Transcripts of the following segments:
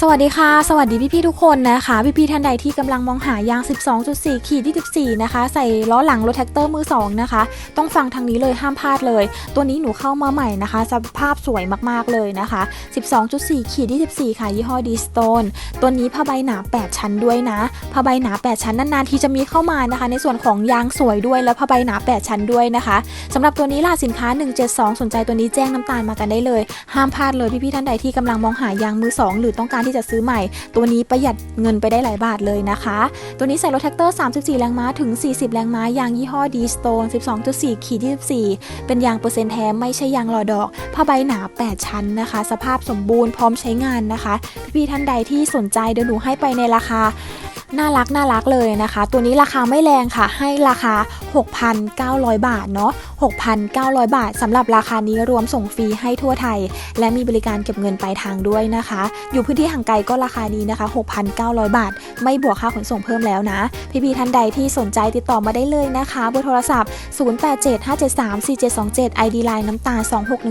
สวัสดีค่ะ สวัสดีพี่ๆทุกคนนะคะ พี่ๆท่านใดที่กำลังมองหายาง 12.4 ขีดที่14 นะคะ ใส่ล้อหลังรถแท็กเตอร์มือ 2 นะคะ ต้องฟังทางนี้เลยห้ามพลาดเลย ตัวนี้หนูเข้ามาใหม่นะคะ สภาพสวยมากๆเลยนะคะ 12.4 ขีดที่14 ค่ะ ยี่ห้อดีสโตนตัวนี้ผ้าใบหนา 8 ชั้นด้วยนะ ผ้าใบหนา 8 ชั้นนานๆทีจะมีเข้ามานะคะ ในส่วนของยางสวยด้วยแล้วผ้าใบหนา 8 ชั้นด้วยนะคะสำหรับตัวนี้ล่ะสินค้า 172 สนใจตัวนี้แจ้งน้ำตาลมากันได้เลย ห้ามพลาดเลยพี่ๆท่านใดที่กำลังมองหายางมือ 2 หรือต้องการที่จะซื้อใหม่ ตัวนี้ประหยัดเงินไปได้หลายบาทเลยนะคะ ตัวนี้ใส่รถแท็กเตอร์ 34 แรงม้าถึง 40 แรงม้ายางยี่ห้อดีสโตน12.4ขีด24 เป็นยางเปอร์เซ็นต์แท้ไม่ใช่ยางหลอดอกผ้าใบหนา 8 ชั้นนะคะ สภาพสมบูรณ์พร้อมใช้งานนะคะ พี่ๆท่านใดที่สนใจเดี๋ยวหนูให้ไปในราคา น่ารักน่ารักเลยนะคะ ตัวนี้ราคาไม่แรงค่ะ ให้ราคา 6,900 บาทเนาะ6,900 บาทสำหรับราคานี้รวมส่งฟรีให้ทั่วไทย และมีบริการเก็บเงินปลายทางด้วยนะคะ อยู่พื้นที่ห่างไกลก็ราคานี้นะคะ 6,900 บาท ไม่บวกค่าขนส่งเพิ่มแล้วนะ พี่ๆท่านใดที่สนใจติดต่อมาได้เลยนะคะเบอร์โทรศัพท์ 0875734727 ID Line น้ำตา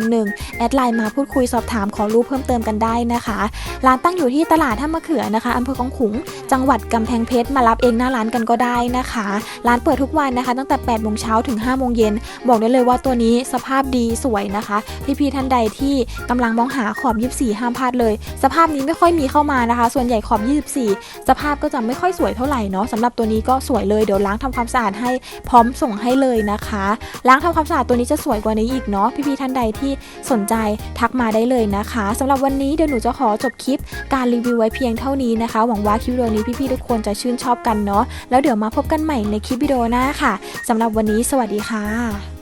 2611 แอดไลน์มาพูดคุยสอบถามขอรู้เพิ่มเติมกันได้นะคะ ร้านตั้งอยู่ที่ตลาดท่ามะเขือนะคะอำเภอคลองขุง จังหวัดกำแพงเพชรมารับเองหน้าร้านกันก็ได้นะคะ ร้านเปิดทุกวันนะคะ ตั้งแต่8โมงเช้าถึง5โมงเย็นบอกได้เลยว่าตัวนี้สภาพดีสวยนะคะพี่ๆท่านใดที่กำลังมองหาขอบ 24 ห้ามพลาดเลย สภาพนี้ไม่ค่อยมีเข้ามานะคะ ส่วนใหญ่ขอบ 24 สภาพก็จะไม่ค่อยสวยเท่าไหร่เนาะสำหรับตัวนี้ก็สวยเลยเดี๋ยวล้างทำความสะอาดให้พร้อมส่งให้เลยนะคะ ล้างทำความสะอาดตัวนี้จะสวยกว่านี้อีกเนาะพี่ๆท่านใดที่สนใจทักมาได้เลยนะคะสำหรับวันนี้เดี๋ยวหนูจะขอจบคลิปการรีวิวไว้เพียงเท่านี้นะคะ หวังว่าคลิปวิดีโอนี้พี่ๆทุกคนคนจะชื่นชอบกันเนาะแล้วเดี๋ยวมาพบกันใหม่ในคลิปวิดีโอหน้าค่ะสำหรับวันนี้สวัสดีค่ะ